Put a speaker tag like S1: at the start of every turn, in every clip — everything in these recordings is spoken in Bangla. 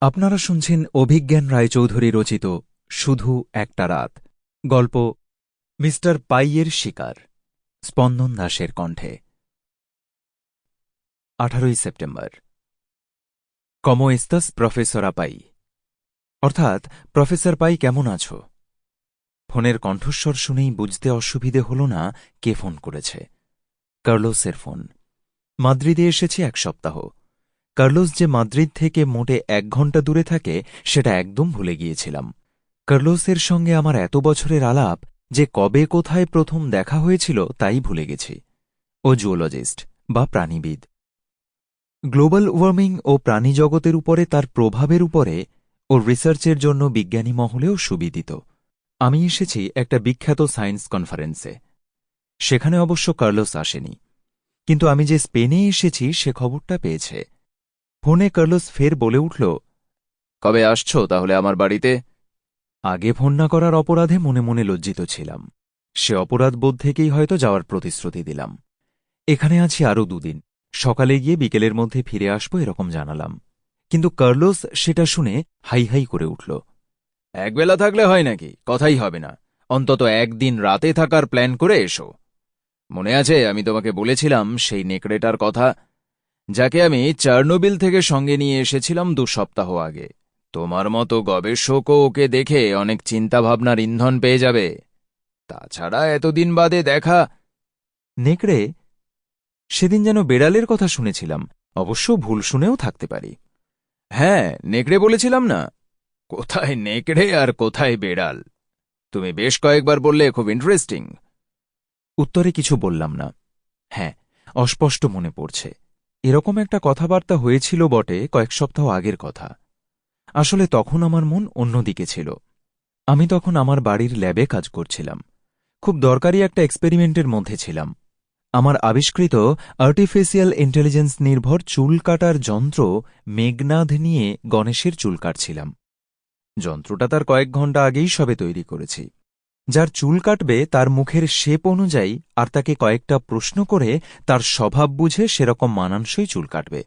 S1: আপনারা শুনছেন অভিজ্ঞান রায়চৌধুরী রচিত শুধু একটা রাত। গল্প, মিস্টার পাইয়ের শিকার, স্পন্দন দাসের কণ্ঠে। আঠারোই সেপ্টেম্বর। কমো এস্তাস, প্রফেসরা পাই অর্থাৎ, প্রফেসর পাই কেমন আছো? ফোনের কণ্ঠস্বর শুনেই বুঝতে অসুবিধে হল না কে ফোন করেছে। কার্লোসের ফোন। মাদ্রিদে এসেছে এক সপ্তাহ। কার্লোস যে মাদ্রিদ থেকে মোটে এক ঘণ্টা দূরে থাকে, সেটা একদম ভুলে গিয়েছিলাম। কার্লোসের সঙ্গে আমার এত বছরের আলাপ, যে কবে কোথায় প্রথম দেখা হয়েছিল, তাই ভুলে গেছি। ও জুওলজিস্ট, বা প্রাণীবিদ। গ্লোবাল ওয়ার্মিং ও প্রাণীজগতের উপরে তার প্রভাবের উপরে, ও রিসার্চের জন্য বিজ্ঞানী মহলেও সুবিদিত। আমি এসেছি একটা বিখ্যাত সায়েন্স কনফারেন্সে। সেখানে অবশ্য কার্লোস আসেনি। কিন্তু আমি যে স্পেনে এসেছি, সে খবরটা পেয়েছে। ফোনে কার্লোস ফের বলে উঠল
S2: কবে আসছো তাহলে আমার বাড়িতে?
S1: আগে ফোন না করার অপরাধে মনে মনে লজ্জিত ছিলাম। সে অপরাধ বোধ থেকেই হয়তো যাওয়ার প্রতিশ্রুতি দিলাম। এখানে আছি আরও দুদিন। সকালে গিয়ে বিকেলের মধ্যে ফিরে আসব এরকম জানালাম। কিন্তু কার্লোস সেটা শুনে হাই হাই করে উঠল
S2: একবেলা থাকলে হয় নাকি? কথাই হবে না। অন্তত একদিন রাতে থাকার প্ল্যান করে এসো। মনে আছে আমি তোমাকে বলেছিলাম সেই নেকড়েটার কথা যাকে আমি চার্নোবিল থেকে সঙ্গে নিয়ে এসেছিলাম দু সপ্তাহ আগে। তোমার মতো গবেষকও ওকে দেখে অনেক চিন্তাভাবনার ইন্ধন পেয়ে যাবে। তাছাড়া এতদিন বাদে দেখা
S1: নেকড়ে, সেদিন যেন বেড়ালের কথা শুনেছিলাম। অবশ্য ভুল শুনেও থাকতে পারি।
S2: হ্যাঁ নেকড়ে বলেছিলাম না। কোথায় নেকড়ে আর কোথায় বেড়াল? তুমি বেশ কয়েকবার বললে খুব ইন্টারেস্টিং
S1: উত্তরে কিছু বললাম না। হ্যাঁ অস্পষ্ট মনে পড়ছে। এরকম একটা কথাবার্তা হয়েছিল বটে কয়েক সপ্তাহ আগের কথা। আসলে তখন আমার মন অন্যদিকে ছিল। আমি তখন আমার বাড়ির ল্যাবে কাজ করছিলাম। খুব দরকারি একটা এক্সপেরিমেন্টের মধ্যে ছিলাম। আমার আবিষ্কৃত আর্টিফিশিয়াল ইন্টেলিজেন্স নির্ভর চুল কাটার যন্ত্র মেঘনাদ নিয়ে গণেশের চুল কাটছিলাম। যন্ত্রটা তার কয়েক ঘণ্টা আগেই সবে তৈরি করেছি। যার চুল কাটবে তার মুখের শেপ অনুযায়ী আর তাকে কয়েকটা প্রশ্ন করে তার স্বভাব বুঝে সেরকম মানানসই চুল কাটবে।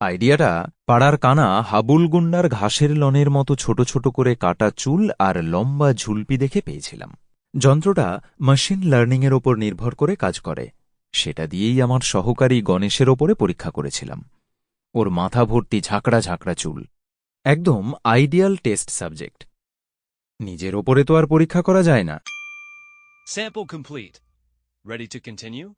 S1: আইডিয়াটা, পাড়ার কানা হাবুলগুন্ডার ঘাসের লনের মতো ছোট ছোট করে কাটা চুল আর লম্বা ঝুলপি দেখে পেয়েছিলাম। যন্ত্রটা মেশিন লার্নিংয়ের ওপর নির্ভর করে কাজ করে। সেটা দিয়েই আমার সহকারী গণেশের ওপরে পরীক্ষা করেছিলাম। ওর মাথা ভর্তি ঝাঁকড়া ঝাঁকড়া চুল। একদম আইডিয়াল টেস্ট সাবজেক্ট নিজের ওপরে তো আর পরীক্ষা করা যায় না।
S3: Sample complete ready to continue